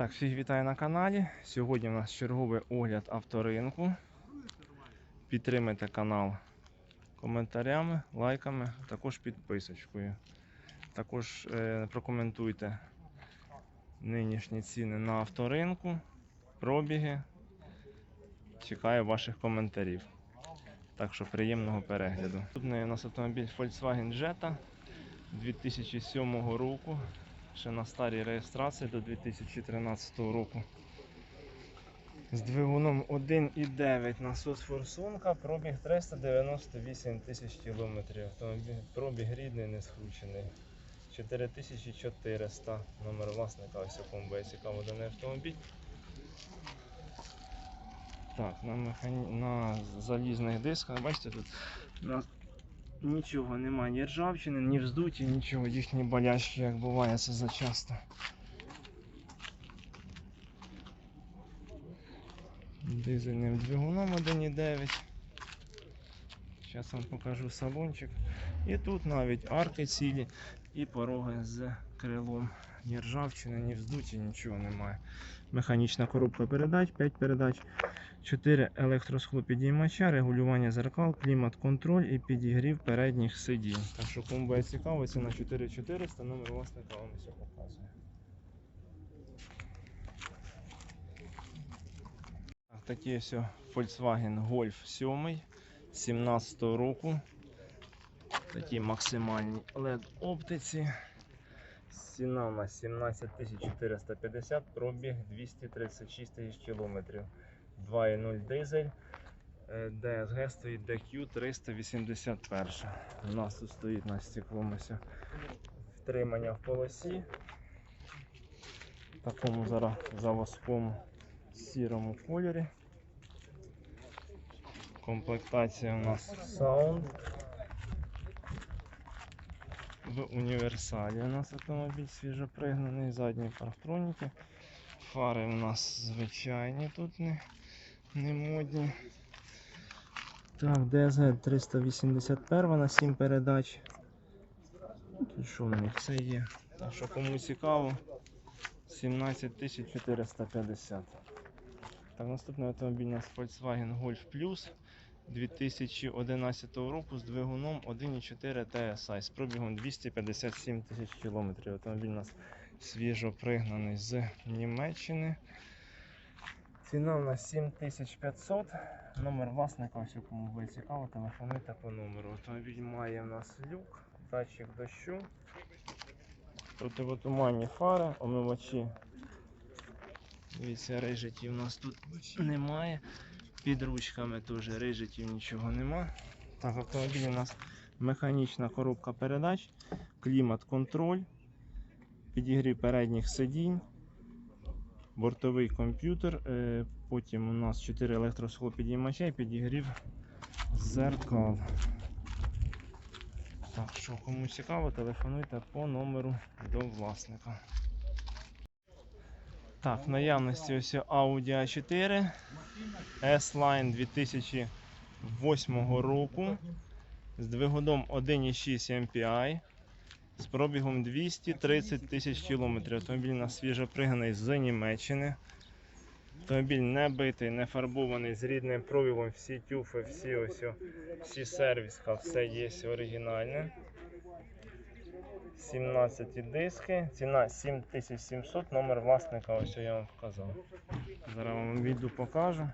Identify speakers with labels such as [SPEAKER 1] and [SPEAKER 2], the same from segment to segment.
[SPEAKER 1] Так, всіх вітаю на каналі. Сьогодні у нас черговий огляд авторинку. Підтримайте канал коментарями, лайками, також підписочкою. Також е, прокоментуйте нинішні ціни на авторинку, пробіги. Чекаю ваших коментарів. Так що приємного перегляду. Наступний у нас автомобіль Volkswagen Jetta 2007 року. Ще на старій реєстрації до 2013 року. З двигуном 1,9 насос форсунка, пробіг 398 тисяч кілометрів. Пробіг рідний, не скручений. 4400 номер власника, ось якому буде цікаво даний автомобіль. Так, на, механі... на залізних дисках, бачите, тут нічого немає, ні ржавчини, ні вздуті, нічого, їхні болячки, як буває це зачасто. Дизельним двигуном 1,9. Зараз вам покажу салончик. І тут навіть арки цілі і пороги з крилом. Ні ржавчини, ні вздуті, нічого немає. Механічна коробка передач, 5 передач. 4 електросхлопідіймача, регулювання зеркал, клімат-контроль і підігрів передніх сидінь. Так що кому буде цікаво, це на 4400 номер власника вам все показує. Такий ось Volkswagen Golf 7 17 року. Такі максимальні LED оптиці. Ціна у нас 17 450, пробіг 236 тисяч кілометрів. 2.0 дизель. Е, DSG стоїть DQ 381. У нас тут стоїть на стекломося втримання в полосі. Такому зараз заводському сірому кольорі. Комплектація у нас Sound. В універсалі у нас автомобіль свіжопригнаний, задні парктроніки. Фари у нас звичайні тут не, не модні. Так, DSG 381 на 7 передач. Тут що в них все є. Так що кому цікаво, 17 450. Так, наступний автомобіль у нас Volkswagen Golf Plus 2011 року з двигуном 1.4 TSI з пробігом 257 тисяч кілометрів. Автомобіль у нас свіжо пригнаний з Німеччини. Ціна у нас 7500. Номер власника, ось кому буде цікаво, телефонуйте по номеру. Автомобіль має у нас люк, датчик дощу, противотуманні фари, омивачі. Дивіться, рижиків у нас тут немає. Під ручками теж рижиків нічого нема. Так, автомобіль у нас механічна коробка передач, клімат-контроль, підігрів передніх сидінь, бортовий комп'ютер. е, Потім у нас 4 електросхлопідіймача і підігрів зеркал. Так що, кому цікаво, телефонуйте по номеру до власника. Так, в наявності ось Audi A4 S-Line 2008 року з двигуном 1,6 MPI з пробігом 230 тисяч кілометрів. Автомобіль у нас свіжо приганий з Німеччини. Автомобіль не битий, не фарбований з рідним пробігом, всі тюфи, всі ось, всі сервіска, все є оригінальне. 17 диски, ціна 7700, номер власника, ось я вам показав. Зараз вам відео покажу.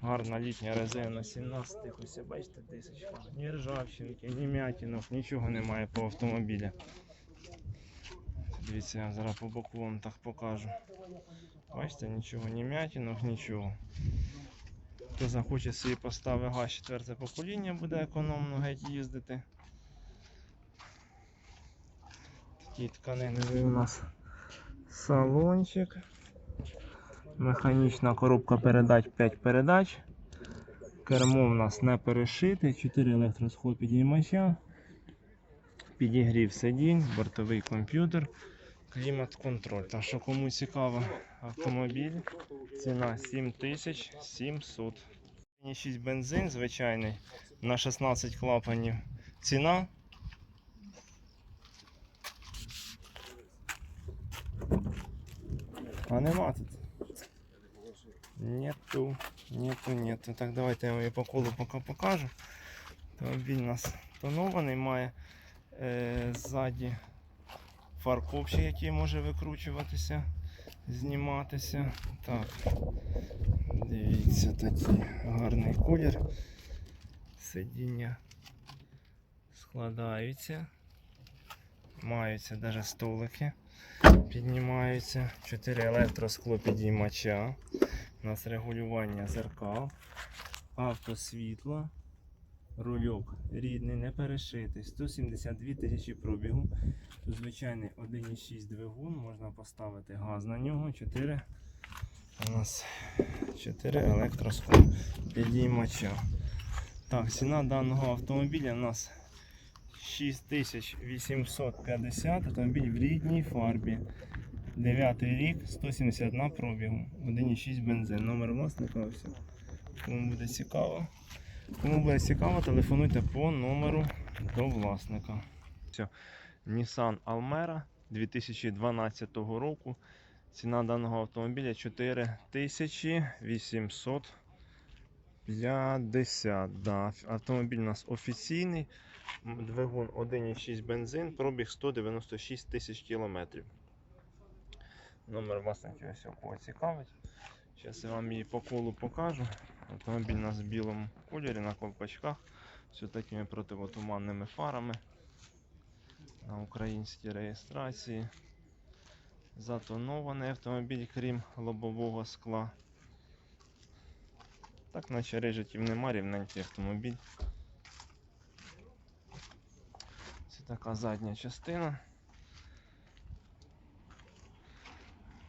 [SPEAKER 1] Гарна літня резина 17 ось бачите дисочка. Ні ржавчинки, ні м'ятінок, нічого немає по автомобілі. Дивіться, я зараз по боку вам так покажу. Бачите, нічого, ні м'ятінок, нічого. Хто захоче собі поставити газ 4 покоління, буде економно геть їздити. Такий тканиновий у нас салончик. Механічна коробка передач 5 передач. Кермо у нас не перешите, 4 електросхлопідіймача, підігрів сидінь, бортовий комп'ютер, клімат-контроль. Так що кому цікаво автомобіль, ціна 7700. 6 бензин звичайний на 16 клапанів. Ціна А нема тут. Нету, нету, нету. Так, давайте я її по колу поки покажу. Автомобіль у нас тонований, має е, ззаді фаркопчик, який може викручуватися, зніматися. Так, дивіться, такий гарний колір. Сидіння складаються. Маються навіть столики, піднімаються. 4 електросклопідіймача. У нас регулювання зеркал, автосвітло, рульок рідний, не перешитий, 172 тисячі пробігу. Тут звичайний 1,6 двигун, можна поставити газ на нього. 4 у нас 4 електросклопідіймача. Так, ціна даного автомобіля у нас 6850 автомобіль в рідній фарбі. 9 рік, 171 пробігу, 1,6 бензин. Номер власника ось. Кому буде цікаво. Кому буде цікаво, телефонуйте по номеру до власника. Все. Nissan Almera 2012 року. Ціна даного автомобіля 4850. Да. Автомобіль у нас офіційний. Двигун 1,6 бензин, пробіг 196 тисяч кілометрів. Номер власника ось кого цікавить. Зараз я вам її по колу покажу. Автомобіль у нас в білому кольорі на колпачках. З такими противотуманними фарами. На українській реєстрації. Затонований автомобіль, крім лобового скла. Так, наче рижиків нема, рівненький автомобіль. Це така задня частина.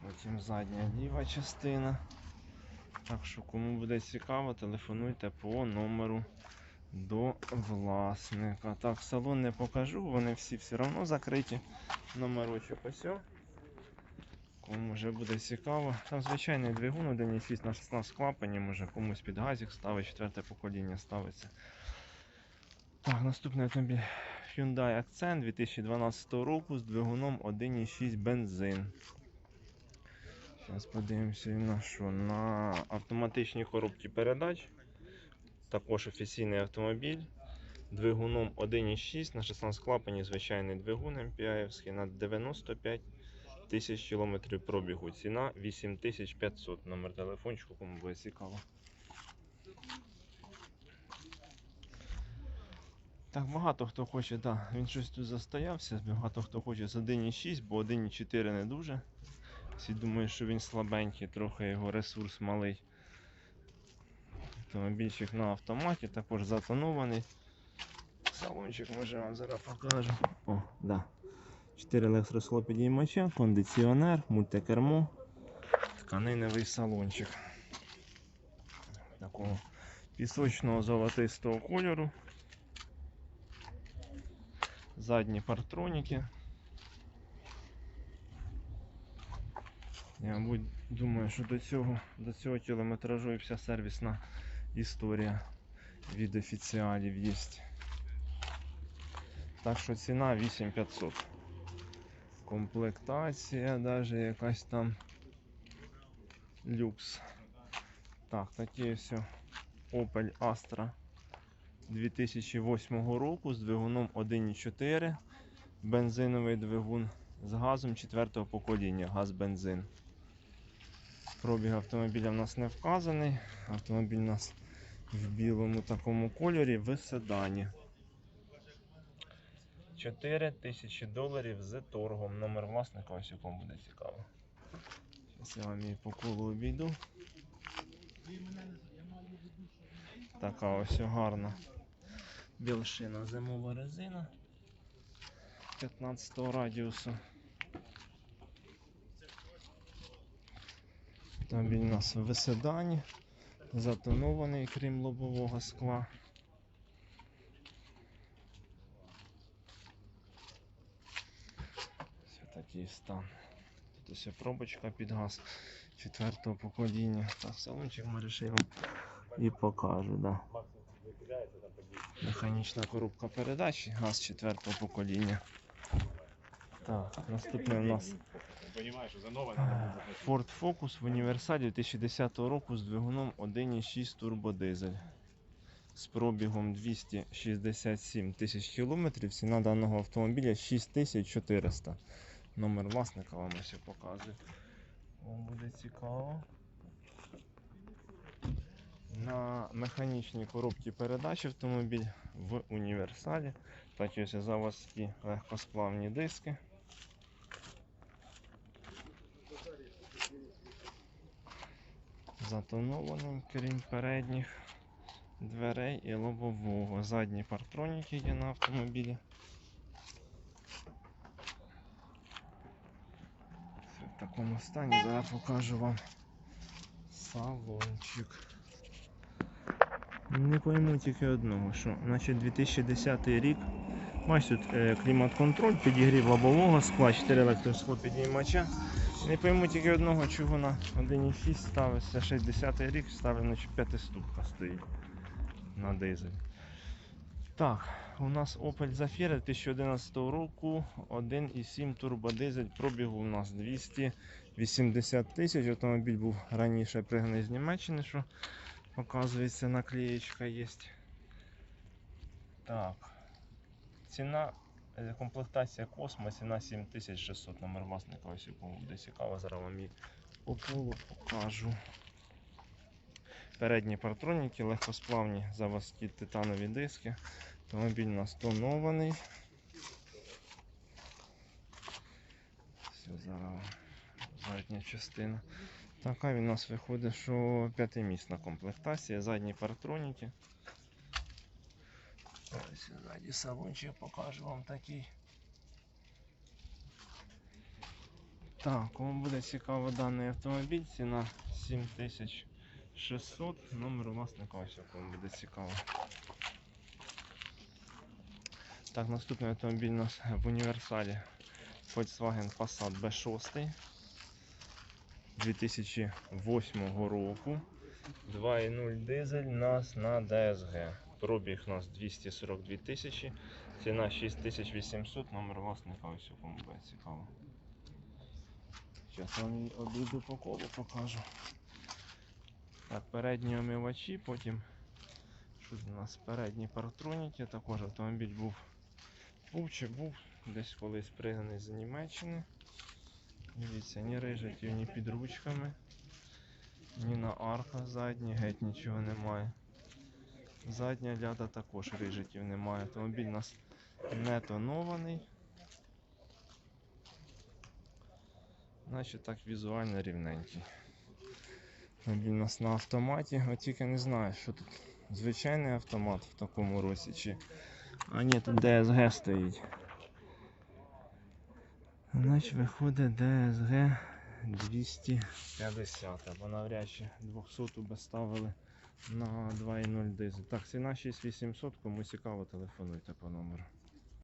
[SPEAKER 1] Потім задня ліва частина. Так що, кому буде цікаво, телефонуйте по номеру до власника. Так, салон не покажу, вони всі все одно закриті. Номерочок ось. Кому вже буде цікаво. Там звичайний двигун 1,6 на 16 клапанів, може комусь під газик ставить, четверте покоління ставиться. Так, наступний автомобіль Hyundai Accent 2012 року з двигуном 1,6 бензин. Зараз подивимося на що. На автоматичній коробці передач. Також офіційний автомобіль. Двигуном 1,6 на 16 клапанів, звичайний двигун MPI на 95 тисяч кілометрів пробігу. Ціна 8500. Номер телефончику, кому буде цікаво. Так, багато хто хоче, да, він щось тут застоявся, багато хто хоче з 1,6, бо 1,4 не дуже. Всі думають, що він слабенький, трохи його ресурс малий. Автомобільчик на автоматі, також затонований. Салончик може вам зараз покажу. О, да. 4 електросхлопідіймача, кондиціонер, мультикермо, тканиневий салончик. Такого пісочного золотистого кольору. Задні партроніки. Я думаю, що до цього, до цього кілометражу і вся сервісна історія від офіціалів є. Так що ціна 8500. Комплектація навіть якась там люкс. Так, такі все Opel Astra 2008 року з двигуном 1.4. Бензиновий двигун з газом 4 покоління, газ-бензин. Пробіг автомобіля в нас не вказаний. Автомобіль у нас в білому такому кольорі в седані. 4 тисячі доларів з торгом. Номер власника ось якому буде цікаво. Зараз я вам її по колу обійду. Така ось гарна білшина зимова резина 15 радіусу. Автомобіль у нас в затонований, крім лобового скла. Ось такий стан. Тут ось пробочка під газ четвертого покоління. Так, салончик ми вирішили і покажу, да. Механічна коробка передач, газ четвертого покоління. Так, наступний у нас
[SPEAKER 2] заплатити.
[SPEAKER 1] Ford Focus в універсалі 2010 року з двигуном 1.6 турбодизель. З пробігом 267 тисяч кілометрів. Ціна даного автомобіля 6400. Номер власника вам ось показую. Вам буде цікаво. На механічній коробці передач автомобіль в універсалі. Ось заводські легкосплавні диски. затонованим, крім передніх дверей і лобового. Задні партроніки є на автомобілі. Все в такому стані. Зараз покажу вам салончик. Не пойму тільки одного, що значить 2010 рік. Ось тут е, клімат-контроль, підігрів лобового скла, 4 електросклопідіймача. Не пойму тільки одного, чого на 1.6 ставиться 60 рік, ставлено чи п'ятиступка стоїть на дизель. Так, у нас Opel Zafira 2011 року 1.7 турбодизель, пробігу у нас 280 тисяч. Автомобіль був раніше пригнаний з Німеччини, що показується наклеєчка є. Так. Ціна Е, Комплектація Космо, ціна 7600 номер власника, ось якому буде цікаво, зараз вам її по полу покажу. Передні партроніки, легкосплавні заводські титанові диски. Автомобіль у нас тонований. Все, зараз задня частина. Така він у нас виходить, що п'ятимісна комплектація, задні партроніки. Ось ззаді салончик покажу вам такий. Так, кому буде цікаво даний автомобіль, ціна 7600, номер власника ось кому буде цікаво. Так, наступний автомобіль у нас в універсалі Volkswagen Passat B6 2008 року. 2.0 дизель нас на DSG. Пробіг у нас 242 тисячі, ціна 6800, номер власника ось у кому буде цікаво. Зараз вам її обійду по колу покажу. Так, передні омивачі, потім у нас передні партроніки, також автомобіль був був чи був десь колись пригнаний з Німеччини. Дивіться, ні рижатів, ні під ручками, ні на арках задні, геть нічого немає. Задня ляда також рижиків немає. Автомобіль у нас не тонований. Значить так візуально рівненький. Автомобіль у нас на автоматі. От тільки не знаю, що тут звичайний автомат в такому році чи. А ні, тут DSG стоїть. Значить виходить DSG 250, бо навряд чи 200 би ставили на 2.0 дизель. Так, ціна 6800, кому цікаво, телефонуйте по номеру.